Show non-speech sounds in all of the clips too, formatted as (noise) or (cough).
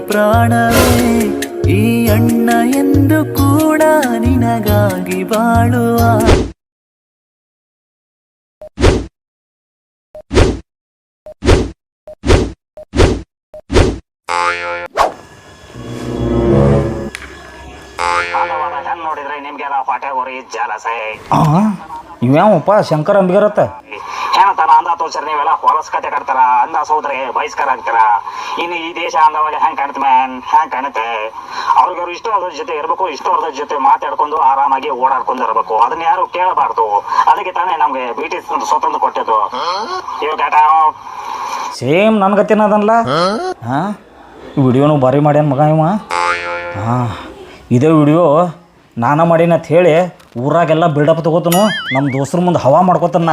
ಪ್ರಾಣವೇ ಈ ಅಣ್ಣ ಎಂದು ಕೂಡ ನಿನಗಾಗಿ ಬಾಳುವ. ನೋಡಿದ್ರೆ ನಿಮ್ಗೆಲ್ಲ ಹೊಟ್ಟೆ ಉರಿ ಜಲಸೆ ಇವ್ಯಾವಪ್ಪ ಶಂಕರ್ ಅಂಬಿಗರತ್ತ ಏನಂತಾರ ತೋರ್ಸ್ರಿ ನೀವೆಲ್ಲ ಹೊಲಸ್ ಕತೆ ಕಟ್ತಾರ ಅಂದ ಸೋದ್ರೆ ಬಹಿಷ್ಕಾರ ಆಗ್ತಾರ. ಇನ್ನು ಈ ದೇಶ ಅಂದವಾಗ ಹೆಂಗ್ ಕಾಣುತ್ತೆ ಮ್ಯಾನ್? ಹೆಂಗ್ ಕಾಣುತ್ತೆ? ಅವ್ರಿಗವ್ರು ಇಷ್ಟ ಅದ್ರ ಜೊತೆ ಇರ್ಬೇಕು, ಇಷ್ಟ ಅದ್ರ ಜೊತೆ ಮಾತಾಡ್ಕೊಂಡು ಆರಾಮಾಗಿ ಓಡಾಡ್ಕೊಂಡು ಇರ್ಬೇಕು. ಅದನ್ನ ಯಾರು ಕೇಳಬಾರ್ದು. ಅದಕ್ಕೆ ತಾನೇ ನಮ್ಗೆ ಬ್ರಿಟಿಷ್ ಸ್ವತಂತ್ರ ಕೊಟ್ಟಿದ್ದು. ಇವಾಗ ಸೇಮ್ ನನ್ ಅದನ್ಲ? ಹಾಂ? ವಿಡಿಯೋನು ಭಾರಿ ಮಾಡ್ಯಾನ ಮಗ ಇವ. ಇದೇ ವಿಡಿಯೋ ನಾನ ಮಾಡೀನಿ ಅಂತ ಹೇಳಿ ಊರಾಗೆಲ್ಲ ಬಿಲ್ಡಪ್ ತಗೋತನು ನಮ್ಮ ದೋಸ್ತರ ಮುಂದೆ ಹವಾ ಮಾಡ್ಕೋತಾನ.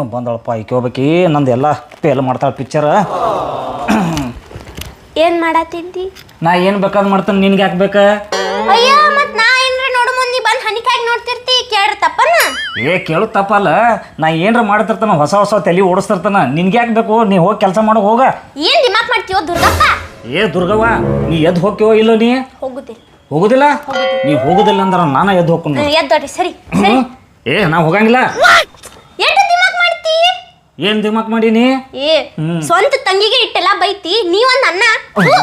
ಹ್ಞೂ ಈಕೆ ಐಕ್ಯೋಬೇಕಿ ನಂದು ಎಲ್ಲ ಫೇಲ್ ಮಾಡ್ತಾಳೆ ಪಿಕ್ಚರ್ ಏನ್ ಮಾಡತ್ತಿದ್ದಿ ನಾ ಏನು ಬೇಕಾದ್ ಮಾಡ್ತಾನೆ ನಿನ್ಗೆ ಯಾಕೆ ಬೇಕಾ? ಅಯ್ಯೋ ಮತ್ ನಾ ಏನ್ರ ನೋಡು ಮುಂದೆ ಬಂದ್ ಹನಿಕಾಗಿ ನೋಡ್ತಿರ್ತಿ ಕೇಳ್ರ ತಪ್ಪನ? ಏ ಕೇಳು ತಪ್ಪಲ್ಲ ನಾ ಏನ್ರ ಮಾಡ್ತಿರ್ತಾನ ಹೊಸ ಹೊಸ ತಲೆ ಓಡಿಸ್ತಿರ್ತಾನ ನಿನ್ಗೆ ಯಾಕೆ ಬೇಕು? ನೀ ಹೋಗಿ ಕೆಲಸ ಮಾಡೋ ಹೋಗ. ಏನ್ ದಿಮಾಕ್ ಮಾಡ್ತೀವೋ ದುರ್ಗಪ್ಪ? ಏ ದುರ್ಗವ್ವ ನೀ ಎದ್ದು ಹೋಗ್ತೀವೋ ಇಲ್ಲೋ ನೀ? ಹೋಗುದಿಲ್ಲ. ಹೋಗುದಿಲ್ಲ? ನೀ ಹೋಗುದಿಲ್ಲ ಅಂದ್ರೆ ನಾನು ಎದ್ದು ಹೋಗ್ಕೊಂಡು ಎದ್ದೋಡಿ ಸರಿ ಸರಿ. ಏ ನಾ ಹೋಗಂಗಿಲ್ಲ. ಏನ್ ದಿಮಾಕ್ ಮಾಡೀನಿ ಏ ಸ್ವಂತ ತಂಗಿಗೆ ಇಟ್ಟೆಲ್ಲ ಬೈತಿ ನೀವೊಂದ್ ಅನ್ನ ಥು,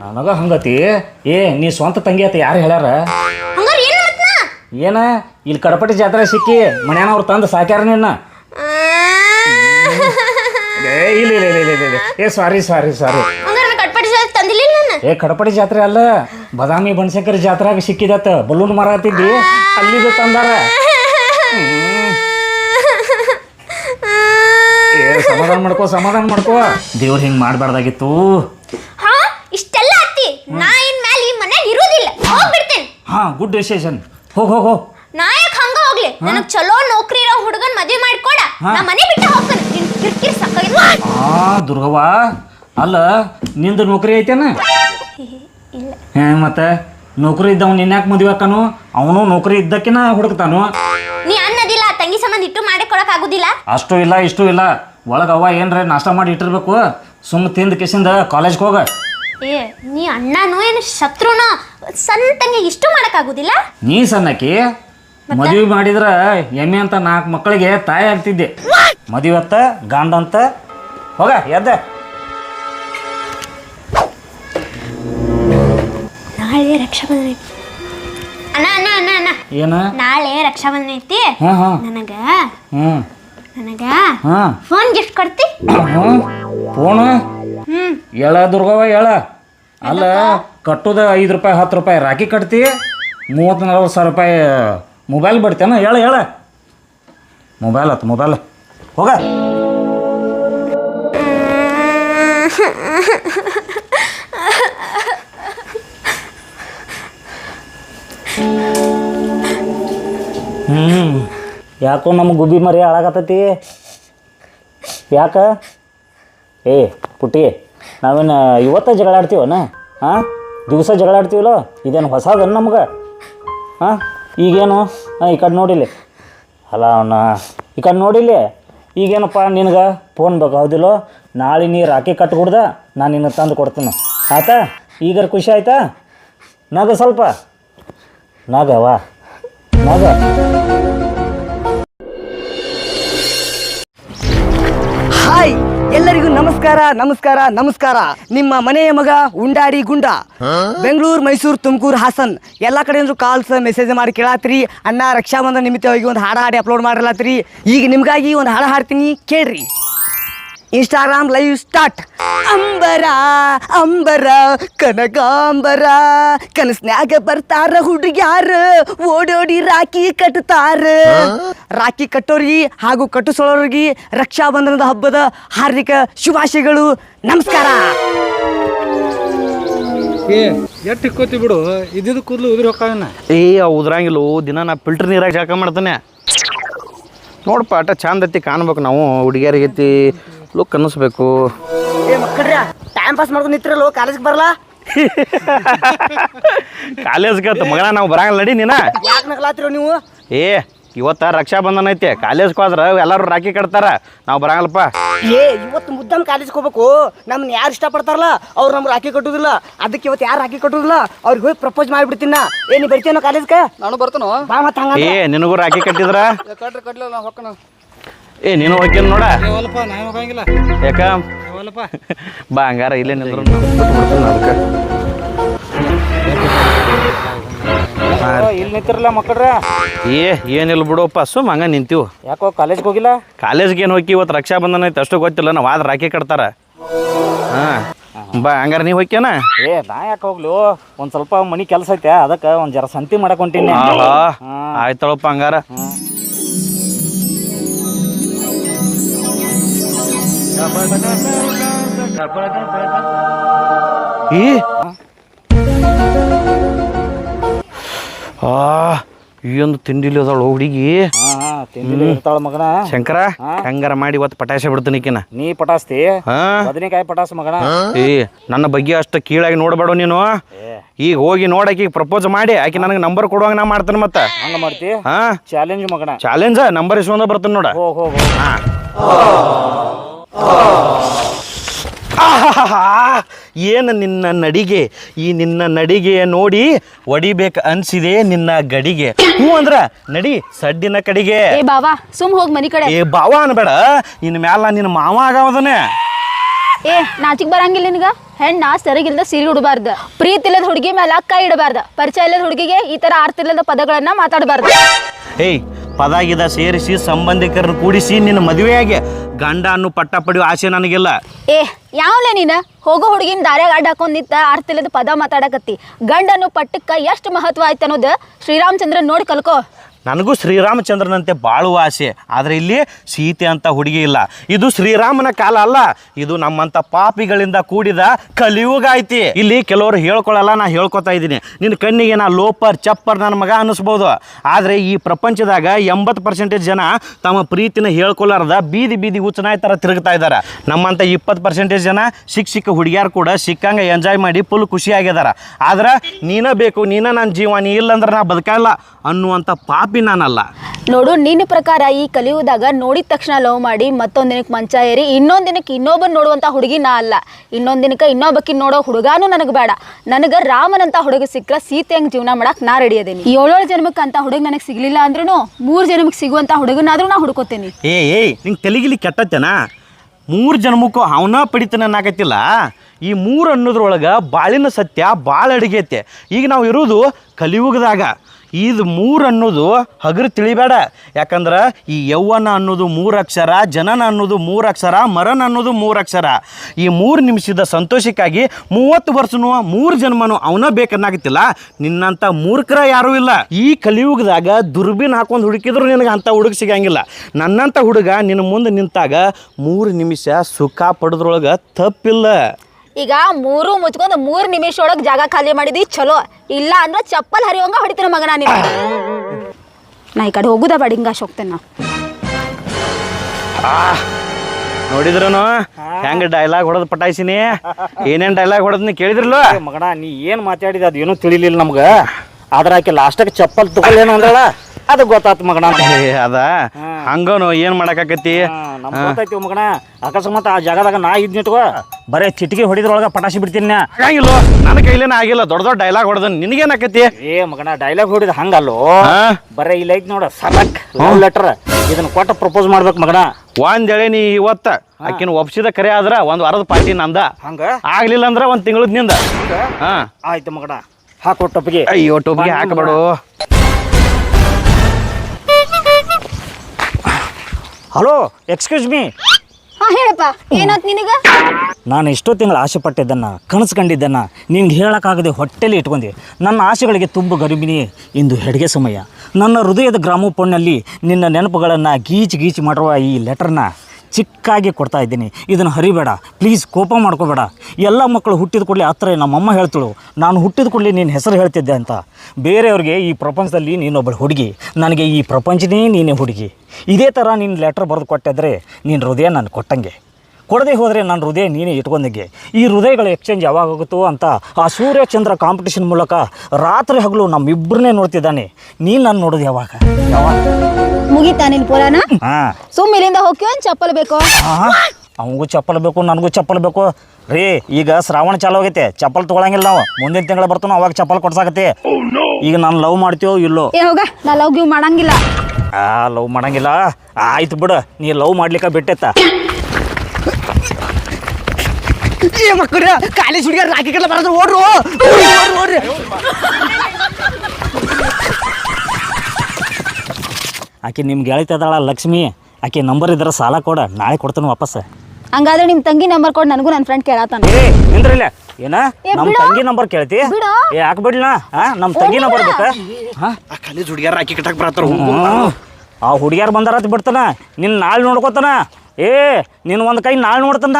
ನನಗ ಹಂಗತಿ. ಏ ನೀ ಸ್ವಂತ ತಂಗಿ ಆತ ಯಾರು ಹೇಳ್ಯಾರ? ಹಂಗಾರ ಏನ್ ಇಲ್ಲಿ ಕಡಪಟಿ ಜಾತ್ರೆ ಸಿಕ್ಕಿ ಮನ್ಯಾನ ಅವ್ರು ತಂದು ಸಾಕ್ಯಾರ ನಿನ್ನ? ಆ, ಏ ಇಲ್ಲ ಇಲ್ಲ ಇಲ್ಲ ಇಲ್ಲ, ಇಲ್ಲ. ಇಲ್ಲ ಏ ಸಾರಿ ಸಾರಿ ಸಾರಿ ಹಂಗಾರ ನಾ ತಂದಿಲ್ಲ ನಾನು ಏ ಕಡಪಟಿ ಜಾತ್ರೆ ಅಲ್ಲ ಬದಾಮಿ ಬನಶಂಕರಿ ಜಾತ್ರೆಗೆ ಸಿಕ್ಕಿದತ್ತ ಬಲೂನ್ ಮಾರಾತಿದ್ದಿ ಅಲ್ಲಿದು ತಂದಾರ. ಏ ಸಮಾಧಾನ ಮಾಡ್ಕೋ ಸಮಾಧಾನ ಮಾಡ್ಕೋ. ದೇವ್ರು ಹಿಂಗ್ ಮಾಡ್ಬಾರ್ದಾಗಿತ್ತು. ಹಾ ಇಷ್ಟೆಲ್ಲ ಅತ್ತಿ ನಾ ಇನ್ ಮ್ಯಾಲ ಈ ಮನ್ಯಾಗ ಇರುವುದಿಲ್ಲ ಹೋಗ್ಬಿಡ್ತೇನೆ. ಹಾ ಗುಡ್ ಡಿಸಿಷನ್. ಹೋಗ್ ಹೋಗ್ ಹೋಗ್ ನಾ ಯಾಕೆ ಹಂಗ ಹೋಗ್ಲಿ? ನನಗ್ ಚಲೋ ನೌಕರಿ ಇರೋ ಹುಡುಗನ್ ಮದ್ವೆ ಮಾಡ್ಕೊಡ. ಹಾ. ನಾ ಮನೆ ಬಿಟ್ಟು ಹೋಗ್ತೇನೆ. ನಿನ್ ಕಿರ್ಕಿರಿ ಸಾಕಾಗಿಲ್ಲ ಆ ದುರ್ಗವ್ವ. ಅಲ್ಲ ನಿಂದು ನೌಕರಿ ಐತೇನ? ಇಲ್ಲ. ಹೇ ಮತ್ತೆ? ನೌಕರಿ ಇದ್ದವ್ ನಿನ್ನ ಯಾಕೆ ಮದುವೆ ಆಕಾನು ಅವನು ನೌಕರಿ ಇದ್ದಕ್ಕಿನ ಹುಡುಕ್ತಾನು. ನೀ ಅನ್ನದಿಲ್ಲ ತಂಗಿ ಸಂಬಂಧ ಇಟ್ಟು ಮಾಡಿ ಕೊಡಕ್ ಆಗುದಿಲ್ಲ. ಅಷ್ಟು ಇಲ್ಲ ಇಷ್ಟು ಇಲ್ಲ. ಒಳಗೆ ಅವ ಏನ್ರ ನಾಷ್ಟ ಮಾಡಿ ಇಟ್ಟಿರ್ಬೇಕು ಸುಮ್ಮ ತಿಂದ ಕಿಸಿಂದ ಕಾಲೇಜ್ಗೆ ಹೋಗ. ಏ ನೀ ಅಣ್ಣನೋ ಏನು ಶತ್ರುನ ಸಣ್ಣ ತಂಗಿ ಇಷ್ಟು ಮಾಡಕ್ ಆಗುದಿಲ್ಲ ನೀ ಸಣ್ಣಕಿ ಮದುವೆ ಮಾಡಿದ್ರ ಎಮ್ಮೆ ಅಂತ ನಾಲ್ಕು ಮಕ್ಕಳಿಗೆ ತಾಯಿ ಆಗ್ತಿದ್ದೆ. ಮದುವೆ ಅಂತ ಗಾಂಡ ಅಂತ. ಹೋಗ ಎದ್ದ. ನಾಳೆ ರಕ್ಷಾಬಂಧನ ಐತಿ. ಅಣ್ಣ ಅಣ್ಣ ಅಣ್ಣ ಅಣ್ಣ. ಏನ? ನಾಳೆ ರಕ್ಷಾಬಂಧನ ಐತಿ. ಹಾಂ ಹಾಂ ನನಗ ಹ್ಞೂ ನನಗ ಹಾಂ. ಫೋನ್ ಗಿಫ್ಟ್ ಕೊಡ್ತಿ? ಫೋನು ಹ್ಮ್. ಎಳ ದುರ್ಗವ್ವ ಎಳ. ಅಲ್ಲ ಕಟ್ಟುದ ಐದು ರೂಪಾಯಿ ಹತ್ತು ರೂಪಾಯಿ ರಾಖಿ ಕಟ್ತಿ ಮೂವತ್ತು ನಲ್ವತ್ತು ಸಾವಿರ ರೂಪಾಯಿ ಮೊಬೈಲ್ ಬಿಡ್ತೇನ? ಹೇಳ ಹೇಳ ಮೊಬೈಲ್ ಆತು ಮೊಬೈಲ್ ಹೋಗ. ಹ್ಞೂ ಯಾಕೋ ನಮ್ಮ ಗುಬ್ಬಿ ಮರಿ ಹಾಳಾಗತ್ತೈತಿ? ಯಾಕ? ಏ, ಪುಟ್ಟಿ ನಾವೇನು ಇವತ್ತ ಜಗಳಾಡ್ತೀವನ ಹಾಂ ದಿವಸ ಜಗಳ ಆಡ್ತೀವಲ್ಲ? ಇದೇನು ಹೊಸದನ್ನು ನಮ್ಗೆ? ಹಾಂ ಈಗೇನು? ಹಾಂ ಈ ಕಡೆ ನೋಡಿಲಿ ಅಲ್ಲ ಅವನ, ಈ ಕಡೆ ನೋಡಿಲಿ ಈಗೇನಪ್ಪ ನಿನಗೆ ಫೋನ್ ಬೇಕು, ಹೌದಿಲ್ಲೋ? ನಾಳೆ ನೀರು ಹಾಕಿ ಕಟ್ಕೊಡ್ದ ನಾನು ನಿನ್ನ ತಂದು ಕೊಡ್ತೀನಿ. ಆಯ್ತಾ? ಈಗಾರ ಖುಷಿ ಆಯ್ತಾ? ನಗ ಸ್ವಲ್ಪ. ನಗವಾ? ನಗ. ಎಲ್ಲರಿಗೂ ನಮಸ್ಕಾರ ನಮಸ್ಕಾರ ನಮಸ್ಕಾರ. ನಿಮ್ಮ ಮನೆಯ ಮಗ ಉಂಡಾಡಿ ಗುಂಡ. ಬೆಂಗಳೂರು, ಮೈಸೂರು, ತುಮಕೂರು, ಹಾಸನ್. ಎಲ್ಲ ಕಡೆಯಿಂದ ಕಾಲ್ಸ್ ಮೆಸೇಜ್ ಮಾಡಿ ಕೇಳಾತ್ರಿ. ಅಣ್ಣ, ರಕ್ಷಾಬಂಧನ ನಿಮಿತ್ತವಾಗಿ ಒಂದು ಹಾಡು ಹಾಡಿ ಅಪ್ಲೋಡ್ ಮಾಡಿರಲತ್ರಿ. ಈಗ ನಿಮಗಾಗಿ ಒಂದು ಹಾಡು ಹಾಡ್ತೀನಿ, ಕೇಳ್ರಿ. ಇನ್ಸ್ಟಾಗ್ರಾಮ್ ಲೈವ್ ಸ್ಟಾರ್ಟ್ ಅಂಬರ ಅಂಬರ ಕನಕಾಂಬರ ಕನಸ್ನ್ಯಾಗ ಬರ್ತಾರ ಹುಡುಗ್ಯಾರ ಓಡೋಡಿ ರಾಖಿ ಕಟ್ತಾರ ರಾಖಿ ಕಟ್ಟೋರಿಗೆ ಹಾಗೂ ಕಟ್ಟಿಸೋರಿಗೆ ರಕ್ಷಾಬಂಧನದ ಹಬ್ಬದ ಹಾರ್ದಿಕ ಶುಭಾಶಯಗಳು ನಮಸ್ಕಾರ ಎಷ್ಟು ಇಕ್ಕೋತಿ ಬಿಡು. ಇದ್ದಿದ್ದು ಕೂದಲು ಉದುರಿ ಏ ಉದ್ರಂಗಿಲ್ಲ ದಿನ ನಾ ಫಿಲ್ಟರ್ ನೀರಾಗ ಜಾಕ ಮಾಡ್ತಾನೆ. ನೋಡಪ್ಪ ಅಟ ಚಂದ ಐತಿ ಕಾಣ್ಬೇಕು ನಾವು. ಹುಡುಗಿಯರಿಗೆ ಐತಿ ಲುಕ್ ಅನ್ನಿಸ್ಬೇಕು ಏ ಮಕ್ಕಳ್ರಿ ಟೈಮ್ ಪಾಸ್ ಮಾಡ್ಕೊಂಡು ನಿಂತಿರಲ್ಲ ಕಾಲೇಜ್ಗೆ ಬರಲ್ಲ ಕಾಲೇಜ್ಗೆ ಮಗನ ನಾವು ಬರಂಗಿಲ್ಲ. ನಡಿ ನೀನ. ಯಾಕೆ ನಗಲಾತಿರೋ ನೀವು? ಏ ಇವತ್ತ ರಕ್ಷಾ ಬಂಧನ ಐತೆ. ಕಾಲೇಜ್ಗೆ ಹೋದ್ರ ಎಲ್ಲರೂ ರಾಖಿ ಕಟ್ತಾರ. ನಾವು ಬರಂಗಲ್ಲಪ್ಪ. ಏ ಇವತ್ತು ಮುದ್ದಮ್ ಕಾಲೇಜ್ಗೆ ಹೋಗ್ಬೇಕು. ನಮ್ಮನ್ನ ಯಾರು ಇಷ್ಟಪಡ್ತಾರಲ್ಲ ಅವ್ರು ನಮ್ಗೆ ರಾಖಿ ಕಟ್ಟುದಿಲ್ಲ. ಅದಕ್ಕೆ ಇವತ್ತು ಯಾರು ರಾಖಿ ಕಟ್ಟುದಿಲ್ಲ? ಅವ್ರಿಗೆ ಹೋಗಿ ಪ್ರಪೋಸ್ ಮಾಡಿಬಿಡ್ತೀನ ಏ ನೀ ಬರ್ತೀನೋ ಕಾಲೇಜ್ಗೆ ನಾನು ಬರ್ತಾನೋ? ಬಾ ಮತ್ತೆ ಹಂಗ ಏ ನಿನಗೂ ರಾಖಿ ಕಟ್ಟಿದ್ರ? ಕಟ್ರಿ ಕಟ್ಲಿಲ್ಲ ನಾವು ಹೊಕ್ಕನ. ಏ ನೀನು ಹೋಗ್ತೀನಿ ನೋಡ. ಯಾವಲ್ಲಪ್ಪ ನಾ ಹೋಗಂಗಿಲ್ಲ. ಯಾಕ? ಯಾವಲ್ಲಪ್ಪ? (laughs) ಬಾ ಹಂಗಾರ ಇಲ್ಲೇ ನಿಂದ್ರು ಅದಕ್ಕೆ. ಇಲ್ಲಿ ನಿಂತಿರಲ್ಲ ಮಕ್ಕಳ್ರ. ಏ ಏನಿಲ್ಲ ಬಿಡಪ್ಪ ಸುಮ್ ಹಂಗ ನಿಂತೀವಿ. ಯಾಕೋ ಕಾಲೇಜ್ಗೆ ಹೋಗಿಲ್ಲ? ಕಾಲೇಜ್ಗೆ ಏನು ಹೋಗಿ ಇವತ್ತು ರಕ್ಷಾ ಬಂಧನ ಐತೆ ಅಷ್ಟು ಗೊತ್ತಿಲ್ಲ ನಾವು ಆದ್ರೆ ರಾಖಿ ಕಟ್ತಾರ. ಹಾಂ ಬಾ ಹಂಗಾರ ನೀವು ಹೋಗ್ಯಾನ? ಏ ನಾ ಯಾಕೆ ಹೋಗ್ಲು? ಒಂದು ಸ್ವಲ್ಪ ಮನಿ ಕೆಲಸ ಐತೆ ಅದಕ್ಕೆ ಒಂದು ಜರ ಸಂತಿ ಮಾಡಕ್ ಹೊಂಟೀನಿ. ಆಯ್ತಳಪ್ಪ ಹಂಗಾರ. ಈ? ಆ ಏನು ತಿಂಡಿಲಿ ಅದಾಳು ಹುಡುಗಿ. ಹಾಂ ಹಾಂ ಮಗನ. ಶಂಕರ ಹೆಂಗಾರ ಮಾಡಿ ಇವತ್ತು ಪಟಾಸೆ ಬಿಡ್ತೀನಿ ಈಕಿನ. ನೀ ಪಟಾಸ್ತಿ? ಹಾ. ಬದನೆಕಾಯಿ ಪಟಾಸ್ ಮಗನ. ಏ ನನ್ನ ಬಗ್ಗೆ ಅಷ್ಟು ಕೀಳಾಗಿ ನೋಡ್ಬೇಡ ನೀನು. ಈಗ ಹೋಗಿ ನೋಡಕ್ಕೆ ಈಗ ಪ್ರಪೋಸ್ ಮಾಡಿ. ಆಕಿ ನನಗೆ ನಂಬರ್ ಕೊಡುವಾಗ ನಾ ಮಾಡ್ತೇನೆ ಮತ್ತೆ. ಹಂಗ ಮಾಡ್ತಿ? ಹಾ. ಚಾಲೆಂಜ್ ಮಗನ. ಚಾಲೆಂಜ್ ನಂಬರ್ ಇಸ್ಕೊಂಡ ಬರ್ತೀನಿ ನೋಡ. ಹೋಗ್ ಹೋಗ್ ಆಹಾಹಾಹಾ. ಏನು ನಿನ್ನ ನಡಿಗೆ? ಈ ನಿನ್ನ ನಡಿಗೆ ನೋಡಿ ಒಡಿಬೇಕು ಅನ್ಸಿದೆ ನಿನ್ನ ಗಡಿಗೆ. ಹ್ಞೂ ಅಂದ್ರ ನಡಿ ಸಡ್ಡಿನ ಕಡಿಗೆ. ಏ ಬಾವಾ ಸುಮ್ ಹೋಗ್ ಮನಿ ಕಡೆ. ಏ ಬಾವ ಅನ್ಬೇಡ ಇನ್ ಮ್ಯಾಲ ನಿನ್ನ ಮಾವ ಆಗವದನೆ. ಏ ನಾಚಿಕ್ ಬರಂಗಿಲ್ಲ ನಿನಗ? ಹೆಣ್ಣ ಸರಿಗಿಲ್ದ ಸಿರಿ ಉಡಬಾರ್ದ. ಪ್ರೀತಿ ಇಲ್ಲದ ಹುಡುಗಿ ಮೇಲೆ ಕೈ ಇಡಬಾರ್ದ. ಪರಿಚಯ ಇಲ್ಲದ ಹುಡುಗಿಗೆ ಈ ತರ ಆರ್ತಿಲ್ಲದ ಪದಗಳನ್ನ ಮಾತಾಡಬಾರ್ದ. ಏಯ್ ಪದ ಗಿದ ಸೇರಿಸಿ ಸಂಬಂಧಿಕರನ್ನು ಕೂಡಿಸಿ ನಿನ್ನ ಮದುವೆಯಾಗಿ ಗಂಡ ಅನ್ನು ಪಟ್ಟ ಪಡೆಯುವ ಆಸೆ ನನಗಿಲ್ಲ. ಏ ಯಾವ್ಲೆ ನೀನ? ಹೋಗೋ ಹುಡುಗಿನ ದಾರ್ಯಾಗ ಅಡ್ಡ ಹಾಕೊಂಡ್ ನಿಂತ ಆರ್ತಿಲ್ಲದ ಪದ ಮಾತಾಡಕತ್ತಿ. ಗಂಡನ್ನು ಪಟ್ಟಕ್ಕ ಎಷ್ಟು ಮಹತ್ವ ಆಯ್ತು ಅನ್ನೋದು ಶ್ರೀರಾಮಚಂದ್ರ ನೋಡಿ ಕಲ್ಕೋ. ನನಗೂ ಶ್ರೀರಾಮಚಂದ್ರನಂತೆ ಬಾಳುವ ಆಸೆ, ಆದರೆ ಇಲ್ಲಿ ಸೀತೆ ಅಂತ ಹುಡುಗಿ ಇಲ್ಲ. ಇದು ಶ್ರೀರಾಮನ ಕಾಲ ಅಲ್ಲ. ಇದು ನಮ್ಮಂಥ ಪಾಪಿಗಳಿಂದ ಕೂಡಿದ ಕಲಿಯುಗ ಐತಿ ಇಲ್ಲಿ ಕೆಲವರು ಹೇಳ್ಕೊಳ್ಳಲ್ಲ ನಾ ಹೇಳ್ಕೊತಾ ಇದ್ದೀನಿ. ನಿನ್ನ ಕಣ್ಣಿಗೆ ನಾ ಲೋಪರ್, ಚಪ್ಪರ್ ನನ್ನ ಮಗ ಅನ್ನಿಸ್ಬೋದು. ಆದರೆ ಈ ಪ್ರಪಂಚದಾಗ ಎಂಬತ್ತು ಪರ್ಸೆಂಟೇಜ್ ಜನ ತಮ್ಮ ಪ್ರೀತಿನ ಹೇಳ್ಕೊಳ್ಳಾರ್ದ ಬೀದಿ ಬೀದಿ ಉಚ್ಚನಾಯ ಥರ ತಿರುಗ್ತಾ ಇದ್ದಾರೆ ನಮ್ಮಂಥ ಇಪ್ಪತ್ತು ಪರ್ಸೆಂಟೇಜ್ ಜನ ಸಿಕ್ಕ ಸಿಕ್ಕ ಹುಡುಗಿಯಾರು ಕೂಡ ಸಿಕ್ಕಂಗೆ ಎಂಜಾಯ್ ಮಾಡಿ ಫುಲ್ ಖುಷಿಯಾಗಿದ್ದಾರೆ ಆದ್ರೆ ನೀನೇ ಬೇಕು, ನೀನೇ ನನ್ನ ಜೀವ, ನೀ ಇಲ್ಲಂದ್ರೆ ನಾ ಬದುಕಲ್ಲ ಅನ್ನುವಂಥ ಪಾಪಿ ನಾನಲ್ಲ ನೋಡು ನಿನ್ನ ಪ್ರಕಾರ ಈ ಕಲಿಯುವುದಾಗ ನೋಡಿದ ತಕ್ಷಣ ಲವ್ ಮಾಡಿ ಮತ್ತೊಂದ್ ದಿನಕ್ಕೆ ಮಂಚ ಏರಿ ಇನ್ನೊಂದ್ ದಿನಕ್ಕೆ ಇನ್ನೊಬ್ಬನ್ ನೋಡುವಂತ ಹುಡುಗಿ ನಾ ಅಲ್ಲ. ಇನ್ನೊಂದ್ ದಿನಕ್ಕೆ ಇನ್ನೊಬ್ಬಕಿ ನೋಡೋ ಹುಡುಗಾನು ನನಗೆ ಬೇಡ. ನನಗೆ ರಾಮನಂತ ಹುಡುಗ ಸಿಕ್ಕರೆ ಸೀತೆ ಹಂಗೆ ಜೀವನ ಮಾಡಕ್ ನಾ ರೆಡಿ ಅದೇನಿ. ಏಳೇಳು ಜನ್ಮಕ್ಕೆ ಅಂತ ಹುಡುಗ ನನಗೆ ಸಿಗ್ಲಿಲ್ಲ ಅಂದ್ರೂ ಮೂರು ಜನ್ಮಕ್ಕೆ ಸಿಗುವಂತ ಹುಡುಗನಾದ್ರೂ ನಾ ಹುಡ್ಕೋತೀನಿ. ಏ ಏಯ್ ನಿಂಗೆ ತಲೆಗಿಲಿ ಕೆಟ್ಟತ್ತೇನ ಮೂರು ಜನ್ಮಕ್ಕೂ ಅವನ ಪಡಿತನ ನಾಗತ್ತಿಲ್ಲ ಈ ಮೂರು ಅನ್ನೋದ್ರೊಳಗೆ ಬಾಳಿನ ಸತ್ಯ ಭಾಳ ಐತೆ. ಈಗ ನಾವು ಇರೋದು ಕಲಿಯುಗದಾಗ. ಇದು ಮೂರು ಅನ್ನೋದು ಹಗರು ತಿಳಿಬೇಡ. ಯಾಕಂದ್ರೆ ಈ ಯೌವನ ಅನ್ನೋದು ಮೂರು ಅಕ್ಷರ, ಜನನ ಅನ್ನೋದು ಮೂರು ಅಕ್ಷರ ಮರಣ ಅನ್ನೋದು ಮೂರು ಅಕ್ಷರ. ಈ ಮೂರು ನಿಮಿಷದ ಸಂತೋಷಕ್ಕಾಗಿ ಮೂವತ್ತು ವರ್ಷನೂ ಮೂರು ಜನ್ಮನು ಅವನ ಬೇಕನ್ನಾಗತ್ತಿಲ್ಲ. ನಿನ್ನಂಥ ಮೂರ್ಖರ ಯಾರೂ ಇಲ್ಲ. ಈ ಕಲಿಯುಗದಾಗ ದುರ್ಬಿನ್ ಹಾಕೊಂಡು ಹುಡುಕಿದ್ರು ನಿನಗೆ ಅಂಥ ಹುಡುಗ ಸಿಗಂಗಿಲ್ಲ. ನನ್ನಂಥ ಹುಡುಗ ನಿನ್ನ ಮುಂದೆ ನಿಂತಾಗ ಮೂರು ನಿಮಿಷ ಸುಖ ಪಡೆದ್ರೊಳಗೆ ತಪ್ಪಿಲ್ಲ. ಈಗ ಮೂರು ಮುಚ್ಕೊಂಡು ಮೂರು ನಿಮಿಷ ಒಳಗೆ ಜಾಗ ಖಾಲಿ ಮಾಡಿದಿ ಚಲೋ. ಇಲ್ಲ ಅಂದ್ರೆ ಚಪ್ಪಲ್ ಹರಿಯೋಂಗ ಹೊಡಿತೀನಿ ಮಗನ ನೀನು. ನಾ ಈ ಕಡೆ ಹೋಗುದ ಬೇಡ ಹಿಂಗಾಶ್ ಹೋಗ್ತೇನೆ ನಾ ನೋಡಿದ್ರನು ಹೆಂಗೆ ಡೈಲಾಗ್ ಹೊಡೆದು ಪಟಾಯಿಸಿನಿ? ಏನೇನ್ ಡೈಲಾಗ್ ಹೊಡೆದ್ನಿ ಕೇಳಿದ್ರಲ್ಲ? ಮಗಣ ಮಗನ ನೀ ಏನು ಮಾತಾಡಿದ ಅದು ಏನೂ ತಿಳಿಲಿಲ್ಲ ನಮ್ಗ. ಆದ್ರೆ ಆಕೆ ಲಾಸ್ಟಾಗ ಚಪ್ಪಲ್ ತಗೊಳ್ಳೇನು ಅಂದಳ? ಅದು ಗೊತ್ತಾತು ಮಗಣ ಏ, ಅದ? ಹಂಗನು ಏನು ಮಾಡಕತಿ ನಮ್ಗೆ ಗೊತ್ತೈತಿ ಮಗನ. ಅಕಸ್ಮಾತ್ ಆ ಜಾಗದಾಗ ನಾ ಇದ್ನಿಟ್ಕೋ ಬರೇ ಚಿಟಿಕೆ ಹೊಡಿದ್ರೊಳಗ ಪಟಾಸಿ ಬಿಡ್ತೀನಿ ನಾ. ಆಗಿಲ್ಲ ನನ್ನ ಕೈಲೇನ ಆಗಿಲ್ಲ. ದೊಡ್ಡ ದೊಡ್ಡ ಡೈಲಾಗ್ ಹೊಡೆದ ನಿನಗೇನಾಕತಿ ಏ ಮಗಣ ಡೈಲಾಗ್ ಹೊಡಿದ ಹಂಗಲ್ಲೋ. ಹಾ? ಬರೇ ಇಲ್ಲ ಐತಿ ನೋಡ ಸಲಕ್ ಲವ್ ಲೆಟರ್ ಇದನ್ನ ಕೊಟ್ಟ ಪ್ರಪೋಸ್ ಮಾಡ್ಬೇಕು ಮಗಣ ಒಂದ್ ಎಳೆ ನೀ ಇವತ್ತ ಅಕ್ಕಿನ ಒಪ್ಸಿದ ಕರೆ ಆದ್ರ ಒಂದ್ ವಾರದ ಪಾರ್ಟಿ ನಂದ. ಹಂಗ? ಆಗ್ಲಿಲ್ಲ ಅಂದ್ರ ಒಂದ್ ತಿಂಗಳದ ನಿಂದ. ಹಾ. ಆಯ್ತು ಮಗಣ ಹಾಕೋ ಟೊಪ್ಪಿಗೆ. ಅಯ್ಯೋ ಟೋಪಿಗೆ ಹಾಕಬೇಡು ಹಲೋ ಎಕ್ಸ್ಕ್ಯೂಸ್ ಮೀ ಹಾ ಹೇಳಪ್ಪ. ಏನಾತ್ ನಿನಗ? ನಾನು ಎಷ್ಟೋ ತಿಂಗಳು ಆಸೆ ಪಟ್ಟಿದ್ದನ್ನ ಕನಸು ಕಂಡಿದ್ದನ್ನ ನಿನ್ಗೆ ಹೇಳೋಕ್ಕಾಗದೆ ಹೊಟ್ಟೆಲಿ ಇಟ್ಕೊಂಡೆ. ನನ್ನ ಆಸೆಗಳಿಗೆ ತುಂಬ ಗರ್ಭಿಣಿ ಇಂದು ಹೆಡ್ಗೆ ಸಮಯ. ನನ್ನ ಹೃದಯದ ಗ್ರಾಮೋಫೋನ್ನಲ್ಲಿ ನಿನ್ನ ನೆನಪುಗಳನ್ನು ಗೀಚ್ ಗೀಚ್ ಮಾಡುವ ಈ ಲೆಟರ್ನ ಚಿಕ್ಕಾಗಿ ಕೊಡ್ತಾ ಇದ್ದೀನಿ. ಇದನ್ನು ಹರಿಬೇಡ. ಪ್ಲೀಸ್ ಕೋಪ ಮಾಡ್ಕೋಬೇಡ. ಎಲ್ಲ ಮಕ್ಕಳು ಹುಟ್ಟಿದ ಕೂಡಲೇ ಹತ್ರ ನಮ್ಮಮ್ಮ ಹೇಳ್ತಳು, ನಾನು ಹುಟ್ಟಿದ ಕೂಡಲೇ ನಿನ್ನ ಹೆಸರು ಹೇಳ್ತಿದ್ದೆ ಅಂತ. ಬೇರೆಯವ್ರಿಗೆ ಈ ಪ್ರಪಂಚದಲ್ಲಿ ನೀನೊಬ್ಬಳು ಹುಡುಗಿ. ನನಗೆ ಈ ಪ್ರಪಂಚನೇ ನೀನೇ ಹುಡುಗಿ. ಇದೇ ಥರ ನೀನು ಲೆಟ್ರ್ ಬರೆದು ಕೊಟ್ಟಿದ್ರೆ ನಿನ್ನ ಹೃದಯ ನಾನು ಕೊಟ್ಟಂಗೆ. ಕೊಡದೆ ಹೋದರೆ ನನ್ನ ಹೃದಯ ನೀನೇ ಇಟ್ಕೊಂಡಿದ್ದೆ ಈ ಹೃದಯಗಳ ಎಕ್ಸ್ಚೇಂಜ್ ಯಾವಾಗ ಆಗುತ್ತೋ ಅಂತ ಆ ಸೂರ್ಯ ಚಂದ್ರ ಕಾಂಪಿಟೇಷನ್ ಮೂಲಕ ರಾತ್ರಿ ಹಗಲು ನಮ್ಮಿಬ್ಬರನ್ನೇ ನೋಡ್ತಿದ್ದಾನೆ. ನೀನು ನಾನು ನೋಡೋದು ಯಾವಾಗ? ಯಾವಾಗ? ಮುಗೀತಾ ನಿನ್ ಪುರಾಣ? ಹಾಂ. ಸುಮ್ ಇಲ್ಲಿಂದ ಹೋಗ್ತೀವ ಚಪ್ಪಲ್ ಬೇಕು? ಅವಂಗೂ ಚಪ್ಪಲ್ ಬೇಕು ನನಗೂ ಚಪ್ಪಲ್ ಬೇಕು. ರೀ ಈಗ ಶ್ರಾವಣ ಚಾಲು ಆಗೈತೆ. ಚಪ್ಪಲ್ ತಗೊಳಂಗಿಲ್ಲ ನಾವು. ಮುಂದಿನ ತಿಂಗಳು ಬರ್ತಾನೋ ಅವಾಗ ಚಪ್ಪಲ್ ಕೊಡ್ಸಾಕತ್ತೆ. ಈಗ ನಾನು ಲವ್ ಮಾಡ್ತೀವೋ ಇಲ್ಲೋ? ಏ ಹೋಗ. ನಾ ಲವ್ ಗಿವ್ ಮಾಡಂಗಿಲ್ಲ. ಆ ಲವ್ ಮಾಡಂಗಿಲ್ಲ. ಆಯ್ತು ಬಿಡು. ನೀ ಲವ್ ಮಾಡ್ಲಿಕ್ಕೆ ಬಿಟ್ಟೆತ್ತ. ಏ ಮಕ್ಕಳ ಕಾಲೇಜ್ ಹುಡುಗಿಯರ್ ರಾಕಿ ಕಡೆ ಬರೋದು ಓಡ್ರು. ಓಡ್ರು ಓಡ್ರಿ ಆಕೆ ನಿಮ್ಮ ಗೆಳತಿ ಅದಾಳ ಲಕ್ಷ್ಮಿ. ಆಕೆ ನಂಬರ್ ಇದ್ರೆ ಸಾಲ ಕೊಡ ನಾಳೆ ಕೊಡ್ತಾನೆ ವಾಪಸ್. ಹಂಗಾದ್ರೆ ನಿಮ್ ತಂಗಿ ನಂಬರ್ ಕೊಡ್ ನನಗೂ ನನ್ನ ಫ್ರೆಂಡ್ ಕೇಳತ್ತಾನ ಏ ನಿಂದ್ರಿಲ್ಲ ಏನ? ಏ, ನಮ್ಮ ಬಿಡು. ತಂಗಿ ನಂಬರ್ ಕೇಳ್ತಿ? ಬಿಡು. ಏ ಯಾಕೆ ಬಿಡ್ಲ? ಹಾ ನಮ್ಮ ತಂಗಿ ನಂಬರ್ ಬೇಕಾ? ಹಾ? ಆ ಕಾಲೇಜ್ ಹುಡುಗಿಯರ ರಾಕಿ ಕಟ್ಟಕ್ ಬರತ್ತಾರ ಆ ಹುಡುಗಿಯಾರು ಬಂದಾರ ಅಂತ ಬಿಡ್ತಾನ. ನಿನ್ನ ನಾಳೆ ನೋಡ್ಕೋತಾನ. ಏ ನಿನ್ನ ಒಂದು ಕೈ ನಾಳೆ ನೋಡ್ತಾನ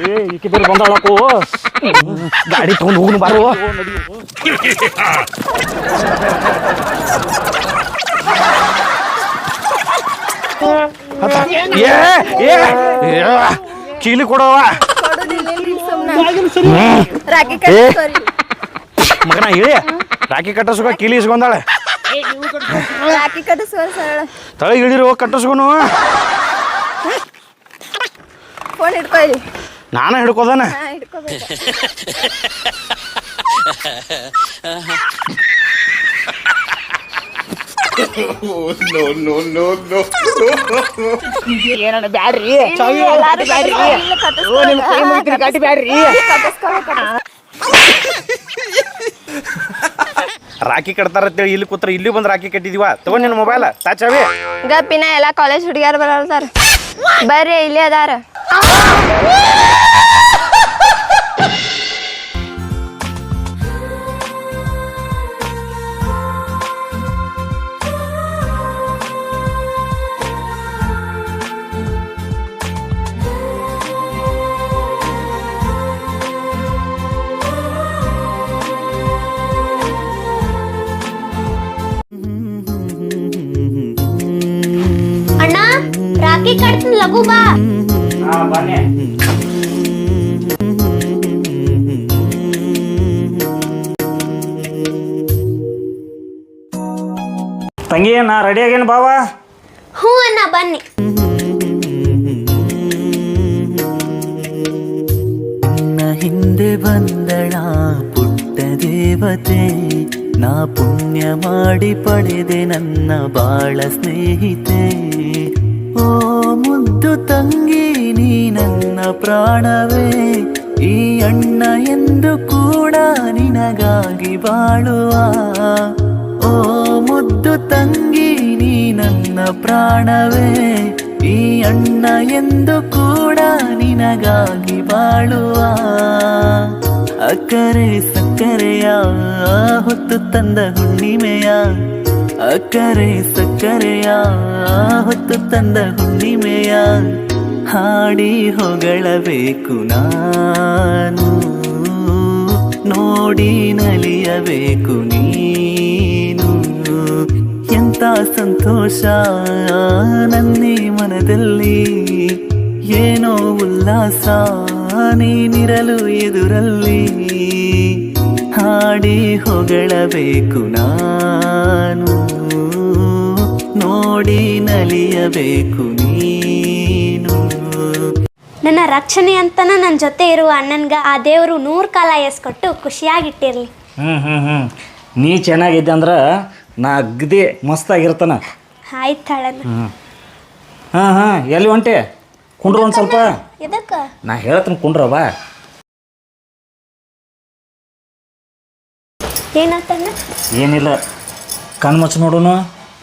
ಏ ಈಕೆ ಬೇರೆ ಬಂದಾಳಕು ಗಾಡಿ ತಗೊಂಡು ಹೋಗ್ನು ಬಾರು. ಏ ಏ ಏ, ಕೀಲಿ ಕೊಡವ ಮಗನ ಹೇಳಿ ರಾಕಿ ಕಟ್ಟಿಸ್ಕೊ ಕೀಲಿ ಇಸ್ಕೊಂಡಾಳೆ. ರಾಕಿ ಕಟ್ಟಿಸ್ಕೊ ತಳಗೆ ಇಳಿರು ಕಟ್ಟಸ್ಕೊನು ಫೋನ್ ಹಿಡ್ಕೊಳ್ಳಿ ಕಟ್ಟಿ ಹಿಡ್ಕೋದಾನ ರಾಕಿ ಕಟ್ತಾರ ಅಂತೇಳಿ ಇಲ್ಲಿ ಕೂತ್ರ ಇಲ್ಲಿ ಬಂದ್ ರಾಖಿ ಕಟ್ಟಿದೀವ? ತಗೊಂಡ್ ನಿನ್ನ ಮೊಬೈಲ್ ತಾಚಾವಿ ಗಪ್ಪಿನ, ಎಲ್ಲ ಕಾಲೇಜ್ ಹುಡುಗಿಯರು ಬರಲ್ತಾರ ಬರ್ರಿ, ಇಲ್ಲಿ ಅದಾರ. ಲಘು ಬಾ ತಂಗಿ ನಾ ರೆಡಿ ಆಗೇನು ಬಾವ? ಹ್ಞೂ ಅಣ್ಣ ಬನ್ನಿ. ನಿನ್ನ ಹಿಂದೆ ಬಂದಳ ಪುಟ್ಟ ದೇವತೆ ನಾ ಪುಣ್ಯ ಮಾಡಿ ಪಡೆದೆ ನನ್ನ ಬಾಳ ಸ್ನೇಹಿತೆ. ಓ ಮುದ್ದು ತಂಗಿ, ನೀ ನನ್ನ ಪ್ರಾಣವೇ. ಈ ಅಣ್ಣ ಎಂದು ಕೂಡ ನಿನಗಾಗಿ ಬಾಳುವ. ಓ ಮುದ್ದು ತಂಗಿ, ನೀ ನನ್ನ ಪ್ರಾಣವೇ. ಈ ಅಣ್ಣ ಎಂದು ಕೂಡ ನಿನಗಾಗಿ ಬಾಳುವ. ಅಕ್ಕರೆ ಸಕ್ಕರೆಯ ಹೊತ್ತು ತಂದ ಹುಣ್ಣಿಮೆಯ. ಅಕ್ಕರೆ ಸಕ್ಕರೆಯ ಹೊತ್ತು ತಂದ ಹುಣ್ಣಿಮೆಯ ಹಾಡಿ ಹೊಗಳಬೇಕು ನಾನು. ನೋಡಿ ನಲಿಯಬೇಕು ನೀನು. ಎಂತ ಸಂತೋಷ ನನ್ನಿ ಮನದಲ್ಲಿ. ಏನೋ ಉಲ್ಲಾಸ ನೀನಿರಲು ಎದುರಲ್ಲಿ. ಹಾಡಿ ಹೊಗಳಬೇಕು ನಾನು. ನೋಡಿ ನಲಿಯಬೇಕು ನೀನು. ನನ್ನ ರಕ್ಷಣೆ ಅಂತನ ನನ್ನ ಜೊತೆ ಇರುವ ಅಣ್ಣನ್ಗ ಆ ದೇವರು ನೂರು ಕಾಲ ಎಸ್ಕೊಟ್ಟು ಖುಷಿಯಾಗಿಟ್ಟಿರ್ಲಿ. ಹ್ಞೂ ಹ್ಞೂ ಹ್ಞೂ ನೀ ಚೆನ್ನಾಗಿದ್ದೆ ಅಂದ್ರೆ ನಾ ಅಗ್ದಿ ಮಸ್ತಾಗಿರ್ತಾನ. ಆಯ್ತು ಹಾ ಹ್ಞೂ ಹಾಂ ಹಾಂ. ಎಲ್ಲಿ ಹೊಂಟೆ ಕುಂಡ್ರು ಒಂದು ಸ್ವಲ್ಪ. ಎದಕ್ಕ? ನಾ ಹೇಳ್ತೀನಿ ಕುಂಡ್ರವ ಏನಾತಣ್ಣ? ಏನಿಲ್ಲ ಕಣ್ಣು ಮುಚ್ಚ ನೋಡುನು.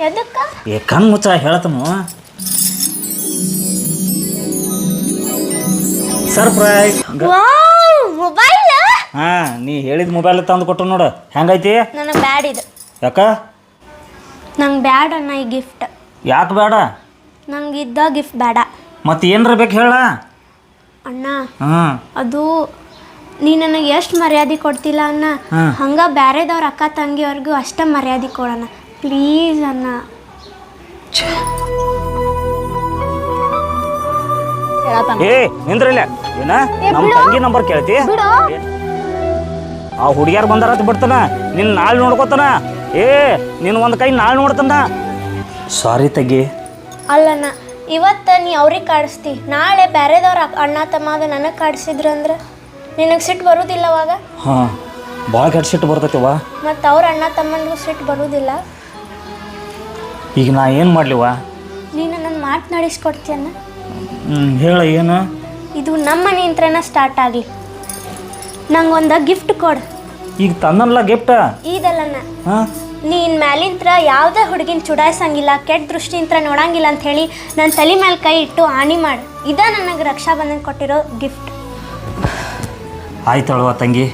ಎದಕ್ಕ? ಏ ಕಣ್ಣು ಮುಚ್ಚ ಹೇಳ್ತನು. ಸರ್ಪ್ರೈಸ್ ಮೊಬೈಲ್ ಹಾ ನೀ ಹೇಳಿದ ಮೊಬೈಲ್ ತಂದು ಕೊಟ್ಟು ನೋಡು. ಹೆಂಗೈತಿ? ನನಗೆ ಬ್ಯಾಡ್ ಇದು. ಯಾಕ? ನಂಗೆ ಬ್ಯಾಡ ಅಣ್ಣ ಈ ಗಿಫ್ಟ್ ಯಾಕೆ ಬೇಡ ನಂಗೆ ಇದ್ದ ಗಿಫ್ಟ್ ಬೇಡ ಮತ್ತೆ ಏನರ ಬೇಕು ಹೇಳ? ಅಣ್ಣ ಹಾಂ ಅದು ನೀ ನನಗೆ ಎಷ್ಟು ಮರ್ಯಾದೆ ಕೊಡ್ತಿಲ್ಲ ಅನ್ನ. ಹಂಗ ಬ್ಯಾರೆದವ್ರ ಅಕ್ಕ ತಂಗಿಯವ್ರಿಗೂ ಅಷ್ಟೇ ಮರ್ಯಾದೆ ಕೊಡೋಣ. ಪ್ಲೀಸ್ ಅಣ್ಣ. ಕೇಳತಾನ ಏ ನಿಂದ್ರಲ್ಲ. ಏನ? ನಮ್ಮ ತಂಗಿ ನಂಬರ್ ಕೇಳ್ತಿ? ಬಿಡು. ಆ ಹುಡುಗಿಯರ್ ಬಂದಾರ ಅಂತ ಬಿಡ್ತಾನ. ನಿನ್ನ ನಾಳೆ ನೋಡ್ಕೋತಾನ. ಏ ನಿನ್ನ ಒಂದು ಕೈ ನಾಳೆ ನೋಡ್ತಾನ. ಸಾರಿ ತಗ್ಗಿ ಅಲ್ಲಣ್ಣ ಇವತ್ತ ನೀ ಅವ್ರಿಗೆ ಕಾಡಿಸ್ತಿ. ನಾಳೆ ಬೇರೆದವ್ರ ಅಣ್ಣ ತಮ್ಮ ನನಗ್ ನನಗೆ ಕಾಡಿಸಿದ್ರು ಅಂದ್ರೆ ನಿನಗೆ ಸಿಟ್ಟು ಬರೋದಿಲ್ಲ ಅವಾಗ ಹಾಂ ಭಾಳ ಕೆಟ್ಟ ಸಿಟ್ಟು ಬರ್ತೈತಿವ ಮತ್ತು ಅವ್ರ ಅಣ್ಣ ತಮ್ಮನಿಗೂ ಸಿಟ್ಟು ಬರೋದಿಲ್ಲ? ಈಗ ನಾ ಏನು ಮಾಡಲಿವಾ ನೀನು ನನ್ನ ಮಾತು ನಡೆಸ್ಕೊಡ್ತೀಯನ್ನ? ಹೇಳ ಏನು? ಇದು ನಮ್ಮ ಮನೆಯಿಂತ್ರನ ಸ್ಟಾರ್ಟ್ ಆಗಲಿ ನಂಗೊಂದು ಗಿಫ್ಟ್ ಕೊಡು. ಈಗ ತನ್ನಲ್ಲ ಗಿಫ್ಟ ಇದಲ್ಲಣ್ಣ ಹಾಂ? ನೀನ್ ಮ್ಯಾಲಿಂತ್ರ ಯಾವುದೇ ಹುಡುಗಿನ ಚುಡಾಯಿಸಂಗಿಲ್ಲ ಕೆಟ್ಟ ದೃಷ್ಟಿಯಿಂದ ನೋಡಂಗಿಲ್ಲ ಅಂತ ಹೇಳಿ ನನ್ನ ತಲೆ ಮೇಲೆ ಕೈ ಇಟ್ಟು ಹಾನಿ ಮಾಡು. ಇದ ನನಗೆ ರಕ್ಷಾ ಬಂಧನ್ ಕೊಟ್ಟಿರೋ ಗಿಫ್ಟ್ ಆಯ್ತಳವ ತಂಗಿ.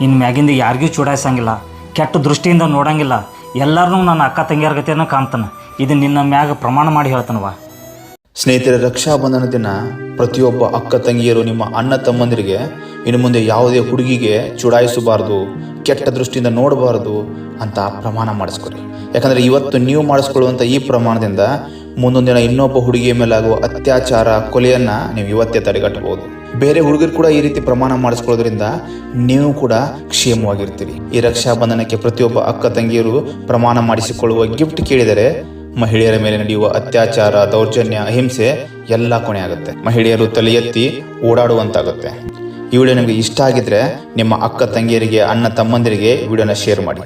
ಇನ್ನು ಮ್ಯಾಗಿಂದ ಯಾರಿಗೂ ಚೂಡಾಯಿಸಂಗಿಲ್ಲ. ಕೆಟ್ಟ ದೃಷ್ಟಿಯಿಂದ ನೋಡಂಗಿಲ್ಲ. ಎಲ್ಲರನ್ನೂ ನನ್ನ ಅಕ್ಕ ತಂಗಿಯರ ಗತಿಯನ್ನು ಕಾಣ್ತಾನೆ. ಇದು ನಿನ್ನ ಮ್ಯಾಗ ಪ್ರಮಾಣ ಮಾಡಿ ಹೇಳ್ತಾನವ. ಸ್ನೇಹಿತರೆ, ರಕ್ಷಾಬಂಧನ ದಿನ ಪ್ರತಿಯೊಬ್ಬ ಅಕ್ಕ ತಂಗಿಯರು ನಿಮ್ಮ ಅಣ್ಣ ತಮ್ಮಂದಿರಿಗೆ ಇನ್ನು ಮುಂದೆ ಯಾವುದೇ ಹುಡುಗಿಗೆ ಚುಡಾಯಿಸಬಾರ್ದು, ಕೆಟ್ಟ ದೃಷ್ಟಿಯಿಂದ ನೋಡಬಾರ್ದು ಅಂತ ಪ್ರಮಾಣ ಮಾಡಿಸ್ಕೊರಿ ಯಾಕಂದರೆ ಇವತ್ತು ನೀವು ಮಾಡಿಸ್ಕೊಳ್ಳುವಂಥ ಈ ಪ್ರಮಾಣದಿಂದ ಮುಂದೊಂದಿನ ದಿನ ಇನ್ನೊಬ್ಬ ಹುಡುಗಿಯ ಮೇಲಾಗುವ ಅತ್ಯಾಚಾರ, ಕೊಲೆಯನ್ನು ನೀವು ಇವತ್ತೇ ತಡೆಗಟ್ಟಬಹುದು. ಬೇರೆ ಹುಡುಗರು ಕೂಡ ಈ ರೀತಿ ಪ್ರಮಾಣ ಮಾಡಿಸ್ಕೊಳ್ಳೋದ್ರಿಂದ ನೀವು ಕೂಡ ಕ್ಷೇಮವಾಗಿರ್ತೀರಿ. ಈ ರಕ್ಷಾಬಂಧನಕ್ಕೆ ಪ್ರತಿಯೊಬ್ಬ ಅಕ್ಕ ತಂಗಿಯರು ಪ್ರಮಾಣ ಮಾಡಿಸಿಕೊಳ್ಳುವ ಗಿಫ್ಟ್ ಕೇಳಿದರೆ ಮಹಿಳೆಯರ ಮೇಲೆ ನಡೆಯುವ ಅತ್ಯಾಚಾರ, ದೌರ್ಜನ್ಯ, ಅಹಿಂಸೆ ಎಲ್ಲ ಕೊನೆ ಆಗುತ್ತೆ ಮಹಿಳೆಯರು ತಲೆ ಎತ್ತಿ ಓಡಾಡುವಂತಾಗುತ್ತೆ. ಈ ವಿಡಿಯೋ ನಿಮಗೆ ಇಷ್ಟ ಆಗಿದ್ರೆ ನಿಮ್ಮ ಅಕ್ಕ ತಂಗಿಯರಿಗೆ, ಅಣ್ಣ ತಮ್ಮಂದಿರಿಗೆ ವಿಡಿಯೋನ ಶೇರ್ ಮಾಡಿ.